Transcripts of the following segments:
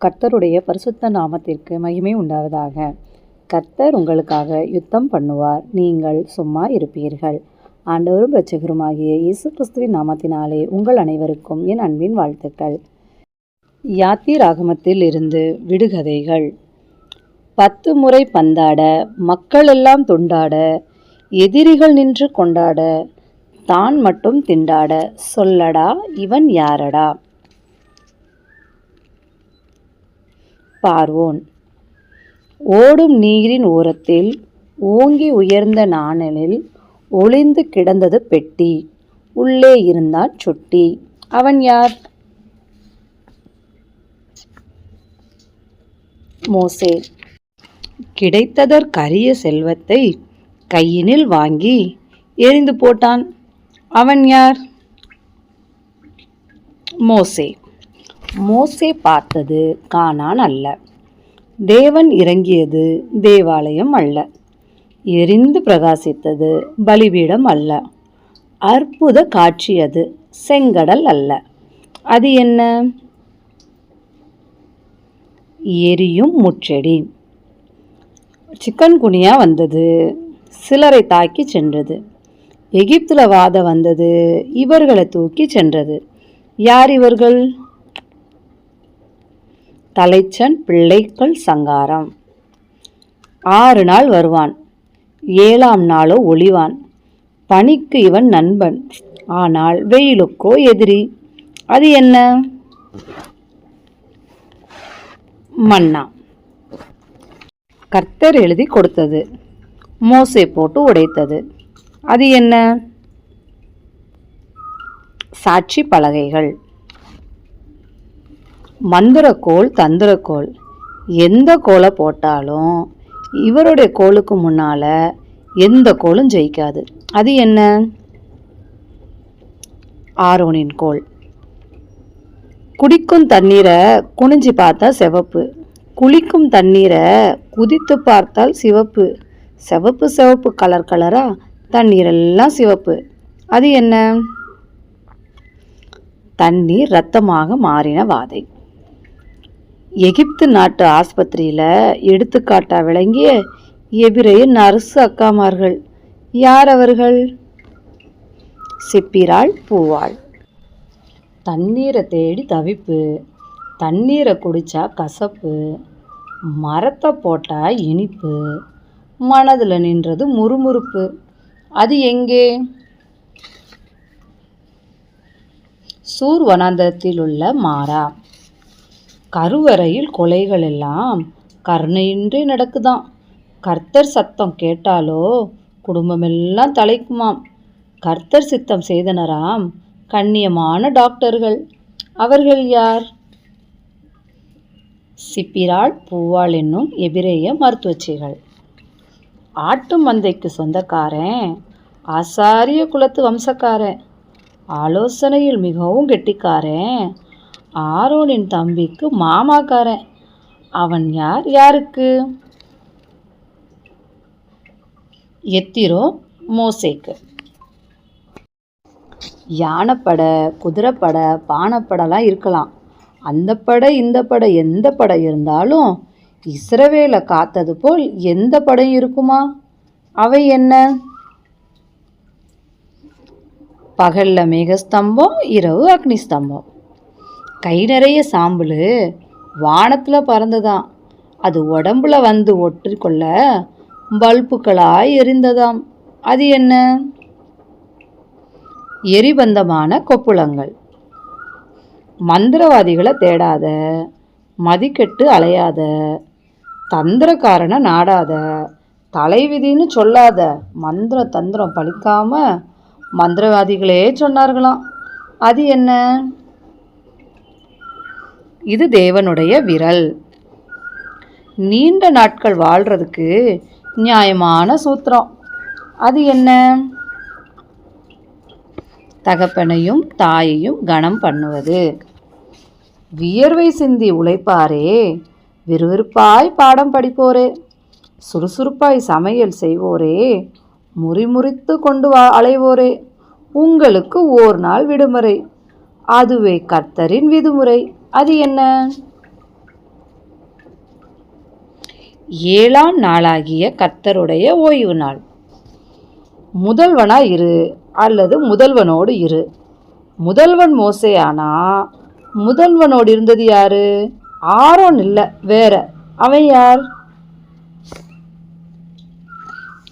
கர்த்தருடைய பரிசுத்த நாமத்திற்கு மகிமை உண்டாவதாக. கர்த்தர் உங்களுக்காக யுத்தம் பண்ணுவார். நீங்கள் சும்மா இருப்பீர்கள். ஆண்டவரும் இரட்சகருமாகிய இயேசு கிறிஸ்துவின் நாமத்தினாலே உங்கள் அனைவருக்கும் என் அன்பின் வாழ்த்துக்கள். யாத்தி ராகமத்தில் இருந்து விடுகதைகள். பத்து முறை பந்தாட மக்களெல்லாம் துண்டாட எதிரிகள் நின்று கொண்டாட தான் மட்டும் திண்டாட சொல்லடா இவன் யாரடா? பார்வோன். ஓடும் நீரின் ஓரத்தில் ஓங்கி உயர்ந்த நாணலில் ஒளிந்து கிடந்தது பெட்டி. உள்ளே இருந்தான் சுட்டி. அவன் யார்? மோசே. கிடைத்ததற்கரிய செல்வத்தை கையினில் வாங்கி எரிந்து போட்டான். அவன் யார்? மோசே. மோசே பார்த்தது கானான் அல்ல தேவன் இறங்கியது தேவாலயம் அல்ல. எரிந்து பிரகாசித்தது பலிபீடம் அல்ல. அற்புத காட்சி அது செங்கடல் அல்ல. அது என்ன? எரியும் முச்செடி சிக்கன் குனியா வந்தது சிலரை தாக்கி சென்றது. எகிப்துல வாத வந்தது இவர்களை தூக்கி சென்றது. யார் இவர்கள்? தலைச்சன் பிள்ளைகள் சங்காரம். ஆறு நாள் வருவான். ஏழாம் நாளோ ஒளிவான். பனிக்கு இவன் நண்பன். ஆனால் வெயிலுக்கோ எதிரி. அது என்ன? மன்னா. கர்த்தர் எழுதி கொடுத்தது. மோசை போட்டு உடைத்தது. அது என்ன? சாட்சி பலகைகள். மந்திரக்கோள் தந்திரக்கோள். எந்த கோலை போட்டாலும் இவருடைய கோளுக்கு முன்னால எந்த கோலும் ஜெயிக்காது. அது என்ன? ஆரோனின் கோல் குடிக்கும் தண்ணீரை குனிஞ்சு பார்த்தா சிவப்பு. குளிக்கும் தண்ணீரை குதித்து பார்த்தால் சிவப்பு. சிவப்பு சிவப்பு கலர் கலராக தண்ணீரெல்லாம் சிவப்பு. அது என்ன? தண்ணீர் ரத்தமாக மாறின வாதை. எகிப்து நாட்டு ஆஸ்பத்திரியில் எடுத்துக்காட்டா விளங்கிய எபிரேய நர்சு அக்காமார்கள். யார் அவர்கள்? சிப்பிராள் பூவாள். தண்ணீரை தேடி தவிப்பு தண்ணீரை குடித்தா கசப்பு மரத்தை போட்டால் இனிப்பு மனதில் நின்றது முறுமுறுப்பு. அது எங்கே? சூர் வனாந்தரத்தில் உள்ள மாறா கருவறையில் கொலைகள் எல்லாம் கருணையின்றி நடக்குதாம். கர்த்தர் சத்தம் கேட்டாலோ குடும்பமெல்லாம் தலைக்குமாம். கர்த்தர் சித்தம் செய்தனராம் கண்ணியமான டாக்டர்கள். அவர்கள் யார்? சிப்பிராள் பூவாள் என்னும் எபிரேய மருத்துவச்சிகள். ஆட்டு மந்தைக்கு சொந்தக்காரன் ஆசாரிய குலத்து வம்சக்காரன். ஆலோசனையில் மிகவும் கெட்டிக்காரன். ஆரோனின் தம்பிக்கு மாமாக்காரன். அவன் யார் யாருக்கு? எத்திரோ மோசேக்கு. யானைப்படை குதிரைப்படை பானைப்படலாம் இருக்கலாம். அந்த படை இந்த படை எந்த படை இருந்தாலும் இஸ்ரவேலை காத்தது போல் எந்த படையும் இருக்குமா? அவை என்ன? பகல்ல மேகஸ்தம்பம் இரவு அக்னி ஸ்தம்பம் கை நிறைய சாம்பல். வானத்தில் பறந்ததாம். அது உடம்புல வந்து ஒற்றிக்கொள்ள பல்புகளாய் எரிந்ததாம். அது என்ன? எரிபந்தமான கொப்புளங்கள். மந்திரவாதிகளை தேடாத மதிக்கெட்டு அலையாத தந்திரக்காரனை நாடாத தலைவிதின்னு சொல்லாத மந்திர தந்திரம் பழிக்காம மந்திரவாதிகளே சொன்னார்களாம். அது என்ன? இது தேவனுடைய விரல். நீண்ட நாட்கள் வாழ்கிறதுக்கு நியாயமான சூத்திரம். அது என்ன? தகப்பனையும் தாயையும் கனம் பண்ணுவது. வியர்வை சிந்தி உழைப்பாரே விறுவிறுப்பாய் பாடம் படிப்போரே சுறுசுறுப்பாய் சமையல் செய்வோரே முறிமுறித்து கொண்டு வா அலைவோரே உங்களுக்கு ஓர் நாள் விடுமுறை. அதுவே கர்த்தரின் விடுமுறை அது என்ன? ஏழாம் நாளாகிய கர்த்தருடைய ஓய்வு நாள். முதல்வனா இரு அல்லது முதல்வனோடு இரு. முதல்வன் மோசையானா முதல்வனோடு இருந்தது யாரு? ஆரோன் இல்லை வேற. அவன் யார்?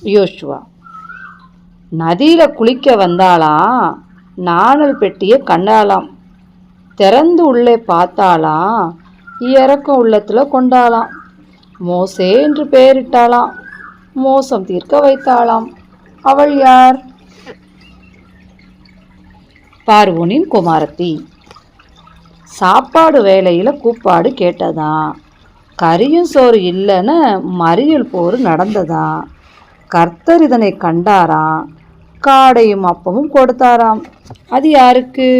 யோசுவா. நதியில் குளிக்க வந்தாலாம் நாணல் பெட்டியை கண்டாலாம் திறந்து உள்ளே பார்த்தாலாம் இறக்கம் உள்ளத்தில் கொண்டாலாம் மோசே என்று பெயரிட்டாளாம் மோசம் தீர்க்க வைத்தாளாம். அவள் யார்? பார்வோனின் குமாரத்தி. சாப்பாடு வேலையில் கூப்பாடு கேட்டதா கரியும் சோறு இல்லைன்னு மறியல் போர் நடந்ததாம் கர்த்தர் இதனை கண்டாராம். காடையும் அப்பமும் கொடுத்தாராம். அது யாருக்கு?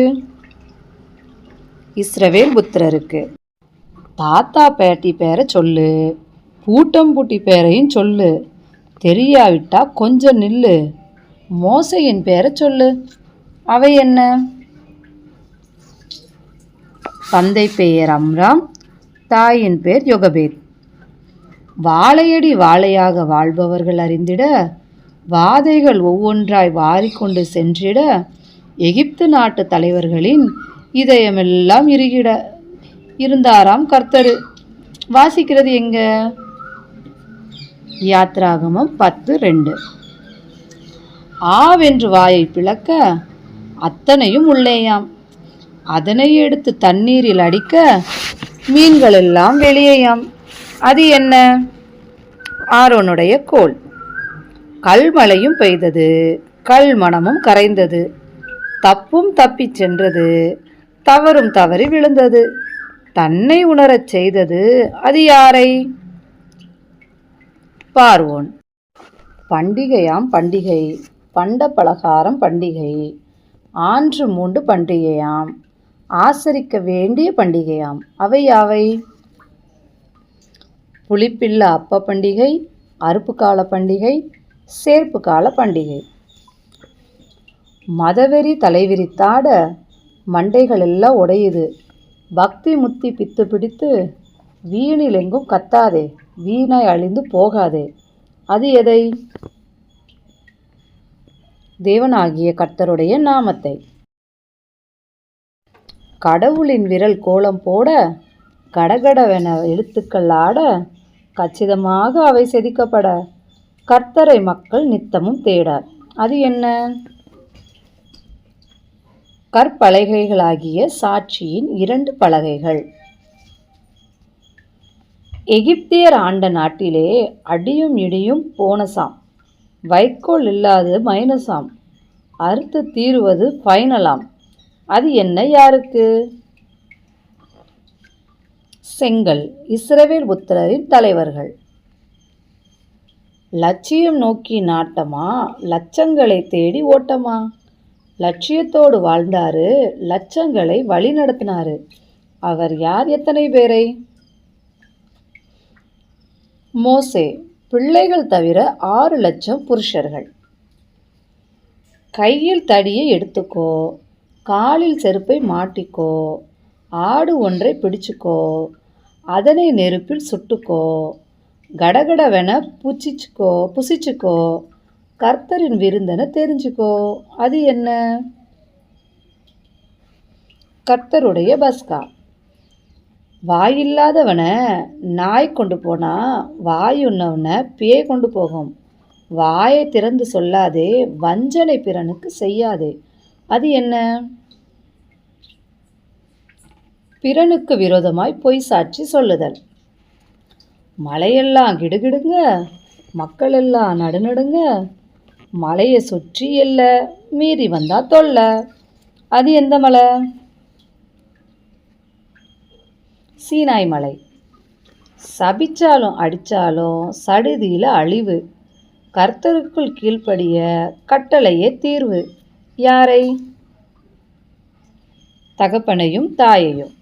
இஸ்ரவேல் புத்திரருக்கு. தாத்தா பேட்டி பேரை சொல்லு பூட்டம்பூட்டி பேரையும் சொல்லு தெரியாவிட்டா கொஞ்சம் நில்லு மோசையின் பேரை சொல்லு. அவை என்ன? தந்தை பெயர் அம்ராம் தாயின் பேர் யோகபேத். வாழையடி வாழையாக வாழ்பவர்கள் அறிந்திட வாதைகள் ஒவ்வொன்றாய் வாரிக்கொண்டு சென்றிட எகிப்து நாட்டு தலைவர்களின் இதயமெல்லாம் இருகிட இருந்தாராம் கர்த்தரு. வாசிக்கிறது எங்க? யாத்ராகமம் பத்து ரெண்டு. ஆவென்று வாயை பிளக்க அத்தனையும் உள்ளேயாம். அதனை எடுத்து தண்ணீரில் அடிக்க மீன்கள் எல்லாம் வெளியேயாம். அது என்ன? ஆரோனுடைய கோல். கல்மழையும் பெய்தது. கல்மணமும் கரைந்தது. தப்பும் தப்பிச் சென்றது. தவறும் தவறி விழுந்தது. தன்னை உணரச் செய்தது அது யாரை? பார்வோன். பண்டிகையாம் பண்டிகை பண்ட பலகாரம் பண்டிகை ஆன்று மூண்டு பண்டிகையாம் ஆசரிக்க வேண்டிய பண்டிகையாம். அவை யாவை? புளிப்பில்ல அப்ப பண்டிகை அறுப்பு கால பண்டிகை சேர்ப்பு கால பண்டிகை. மதவெறி தலைவிரித்தாட மண்டைகள் எல்லாம் உடையுது. பக்தி முத்தி பித்து பிடித்து வீணில் எங்கும் கத்தாதே வீணாய் அழிந்து போகாதே. அது எதை? தேவனாகிய கர்த்தருடைய நாமத்தை. கடவுளின் விரல் கோலம் போட கடகடவென எழுத்துக்கள் ஆட கச்சிதமாக அவை செதுக்கப்பட கர்த்தரை மக்கள் நித்தமும் தேட. அது என்ன? கற்பலகைகளாகிய சாட்சியின் இரண்டு பலகைகள். எகிப்தியர் ஆண்ட நாட்டிலே அடியும் இடியும் போனசாம். வைக்கோல் இல்லாது மைனஸாம் அறுத்து தீருவது ஃபைனலாம். அது என்ன யாருக்கு? செங்கல் இஸ்ரவேல் புத்திரரின் தலைவர்கள். லட்சியம் நோக்கி நாட்டமா? லட்சங்களை தேடி ஓட்டமா? லட்சியத்தோடு வாழ்ந்தாரு லட்சங்களை வழி நடத்தினாரு. அவர் யார் எத்தனை பேரை? மோசே பிள்ளைகள் தவிர ஆறு லட்சம் புருஷர்கள். கையில் தடியை எடுத்துக்கோ காலில் செருப்பை மாட்டிக்கோ ஆடு ஒன்றை பிடிச்சுக்கோ அதனை நெருப்பில் சுட்டுக்கோ கடகடவென புச்சிச்சுக்கோ புசிச்சுக்கோ கர்த்தரின் விருந்தனை தெரிஞ்சுக்கோ. அது என்ன? கர்த்தருடைய பஸ்கா. வாயில்லாதவனை நாய் கொண்டு போனால் வாய் உண்ணவனை பேய் கொண்டு போகும். வாயை திறந்து சொல்லாதே வஞ்சனை பிறனுக்கு செய்யாதே. அது என்ன? பிறனுக்கு விரோதமாய் பொய் சாட்சி சொல்லுதல். மலையெல்லாம் கிடுகிடுங்க மக்கள் எல்லாம் நடுநடுங்க மலையை சுற்றி இல்லை மீறி வந்தால் தொல்லை. அது எந்த மலை? சீனாய் மலை. சபிச்சாலும் அடித்தாலும் சடுதியில் அழிவு. கர்த்தருக்குள் கீழ்ப்படிய கட்டளையே தீர்வு. யாரை? தகப்பனையும் தாயையும்.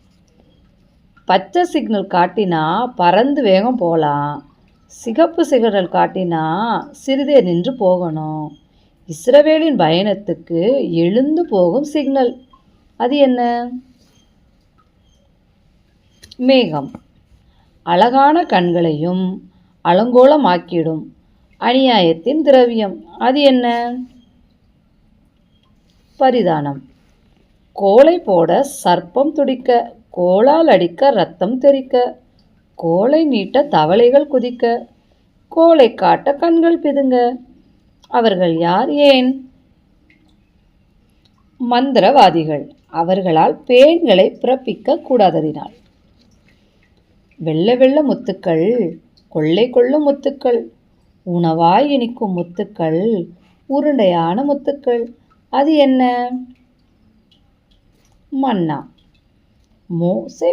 பச்சை சிக்னல் காட்டினா பறந்து வேகம் போகலாம் சிகப்பு சிகரல் காட்டினா சிறிதே நின்று போகணும். இஸ்ரவேலின் பயணத்துக்கு எழுந்து போகும் சிக்னல். அது என்ன? மேகம். அழகான கண்களையும் அலங்கோலமாக்கிடும் அநியாயத்தின் திரவியம். அது என்ன? பரிதானம். கோலை போட சர்ப்பம் துடிக்க கோலால் அடிக்க ரத்தம் தெறிக்க. கோலை நீட்ட தவளைகள் குதிக்க கோலை காட்ட கண்கள் பிதுங்க. அவர்கள் யார் ஏன்? மந்திரவாதிகள் அவர்களால் பேன்களை பிறப்பிக்க கூடாததினால். வெள்ள வெள்ள முத்துக்கள் கொள்ளை கொள்ளும் முத்துக்கள் உணவாய் இனிக்கும் முத்துக்கள் உருண்டையான முத்துக்கள் அது என்ன? மன்னா மோசை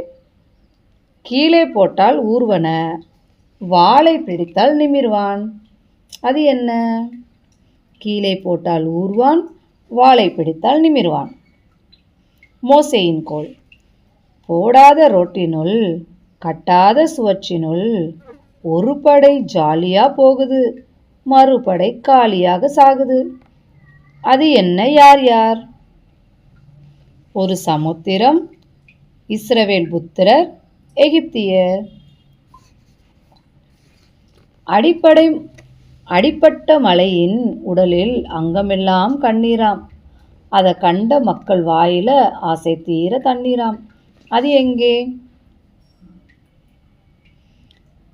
கீழே போட்டால் ஊர்வன வாளை பிடித்தால் நிமிர்வான். அது என்ன? கீழே போட்டால் ஊர்வான் வாளை பிடித்தால் நிமிர்வான். மோசையின் கோல் போடாத ரோட்டினுள் கட்டாத சுவற்றினுள் ஒரு படை ஜாலியாக போகுது மறுபடை காலியாக சாகுது. அது என்ன? யார் யார்? ஒரு சமுத்திரம் இஸ்ரவேல் புத்திரர் எகிப்தியர் அடிப்படை அடிப்பட்ட மலையின் உடலில் அங்கமெல்லாம் கண்ணீராம். அதை கண்ட மக்கள் வாயில ஆசை தீர தண்ணீராம். அது எங்கே?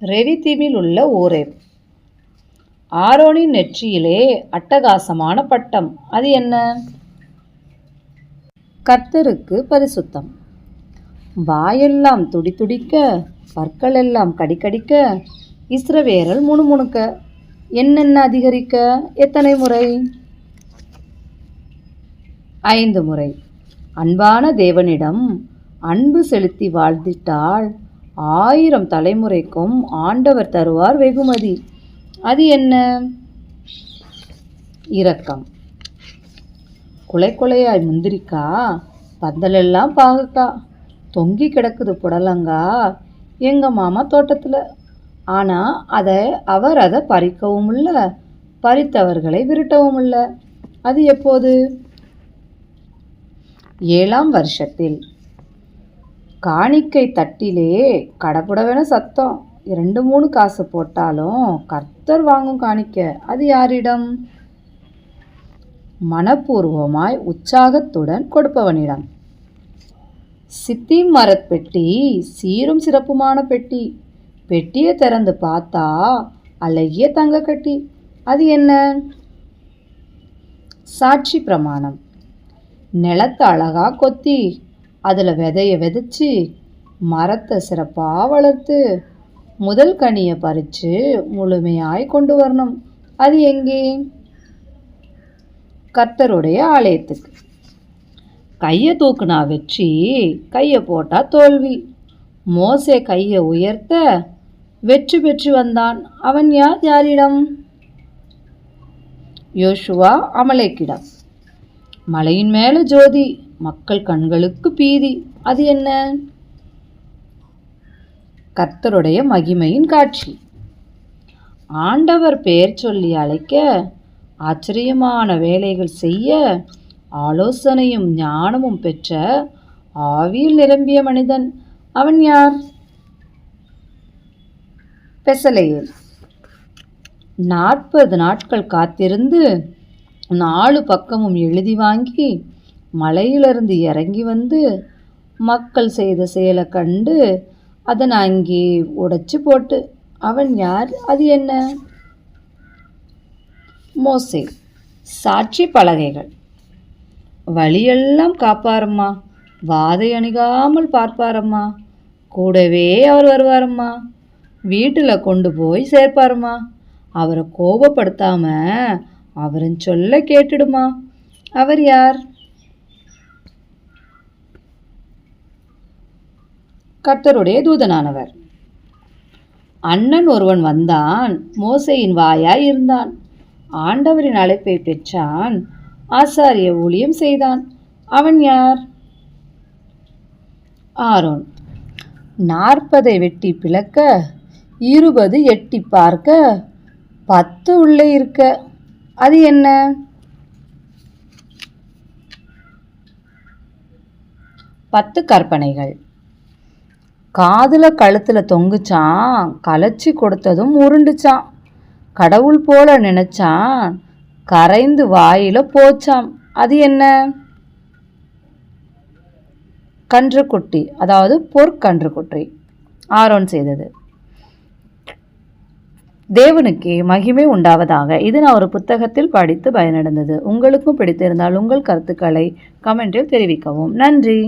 ரெவிதீமில் உள்ள ஊரே ஆரோனின் நெற்றியிலே அட்டகாசமான பட்டம். அது என்ன? கர்த்தருக்கு பரிசுத்தம். வாயெல்லாம் துடிதுடிக்க பற்களெல்லாம் கடிக்கடிக்க இஸ்ரவேரல் முணுமுணுக்க. என்னென்ன அதிகரிக்க? எத்தனை முறை? ஐந்து முறை. அன்பான தேவனிடம் அன்பு செலுத்தி வாழ்ந்திட்டால் ஆயிரம் தலைமுறைக்கும் ஆண்டவர் தருவார் வெகுமதி. அது என்ன? இரக்கம். குலை குலையாய் முந்திரிக்கா? பந்தலெல்லாம் பாகக்கா? தொங்கி கிடக்குது புடலங்கா எங்கள் மாமா தோட்டத்தில். ஆனால் அதை அவர் அதை பறிக்கவும் இல்லை பறித்தவர்களை விரட்டவும் இல்லை அது எப்போது? ஏழாம் வருஷத்தில். காணிக்கை தட்டிலே கடப்புடவென சத்தம். இரண்டு மூணு காசு போட்டாலும் கர்த்தர் வாங்கும் காணிக்க. அது யாரிடம்? மனப்பூர்வமாய் உற்சாகத்துடன் கொடுப்பவனிடம். சித்தி மரத் பெட்டி சீரும் சிறப்புமான பெட்டி. பெட்டியை திறந்து பார்த்தா அழகிய தங்க கட்டி. அது என்ன? சாட்சி பிரமாணம். நிலத்தை அழகாக கொத்தி அதில் விதைய விதைச்சி மரத்தை சிறப்பாக வளர்த்து முதல் கனியை பறித்து முழுமையாய் கொண்டு வரணும். அது எங்கே? கர்த்தருடைய ஆலயத்துக்கு. கையை தூக்குனா வெற்றி கையை போட்டால் தோல்வி. மோசே கையை உயர்த்த வெற்றி பெற்று வந்தான். அவன் யார் யாரிடம்? யோசுவா அமலேக்கிடம். மலையின் மேலே ஜோதி மக்கள் கண்களுக்கு பீதி. அது என்ன? கர்த்தருடைய மகிமையின் காட்சி. ஆண்டவர் பெயர் சொல்லி அழைக்க ஆச்சரியமான வேலைகள் செய்ய ஆலோசனையும் ஞானமும் பெற்ற ஆவியில் நிரம்பிய மனிதன் அவன் யார்? பெசலையேல். நாற்பது நாட்கள் காத்திருந்து நாலு பக்கமும் எழுதி வாங்கி மலையிலிருந்து இறங்கி வந்து மக்கள் செய்த செயலை கண்டு அதனை அங்கே உடைச்சு போட்டு அவன் யார்? அது என்ன? மோசே. சாட்சி பலகைகள். வழியெல்லாம் காப்பாரம்மா வாதை அணுகாமல் பார்ப்பாரம்மா. கூடவே அவர் வருவாரம்மா. வீட்டில் கொண்டு போய் சேர்ப்பாருமா அவரை கோபப்படுத்தாம அவரின் சொல்ல கேட்டுடுமா. அவர் யார்? கர்த்தருடைய தூதனானவர். அண்ணன் ஒருவன் வந்தான். மோசையின் வாயாய் இருந்தான். ஆண்டவரின் அழைப்பை பெற்றான். ஆசாரிய ஊழியம் செய்தான். அவன் யார்? ஆரோன். நாற்பதை வெட்டி பிளக்க இருபது எட்டி பார்க்க பத்து உள்ளே இருக்க. அது என்ன? பத்து கற்பனைகள். காதில் கழுத்தில் தொங்குச்சான் கலைச்சி கொடுத்ததும் உருண்டுச்சான். கடவுள் போல நினைச்சான் கரைந்து வாயில போச்சாம். அது என்ன? கன்றுக்குட்டி அதாவது பொற்கன்றுக்குட்டி. ஆரோன் செய்தது. தேவனுக்கே மகிமை உண்டாவதாக. இது நான் ஒரு புத்தகத்தில் படித்து பயனடைந்தது. உங்களுக்கும் பிடித்திருந்தால் உங்கள் கருத்துக்களை கமெண்டில் தெரிவிக்கவும். நன்றி.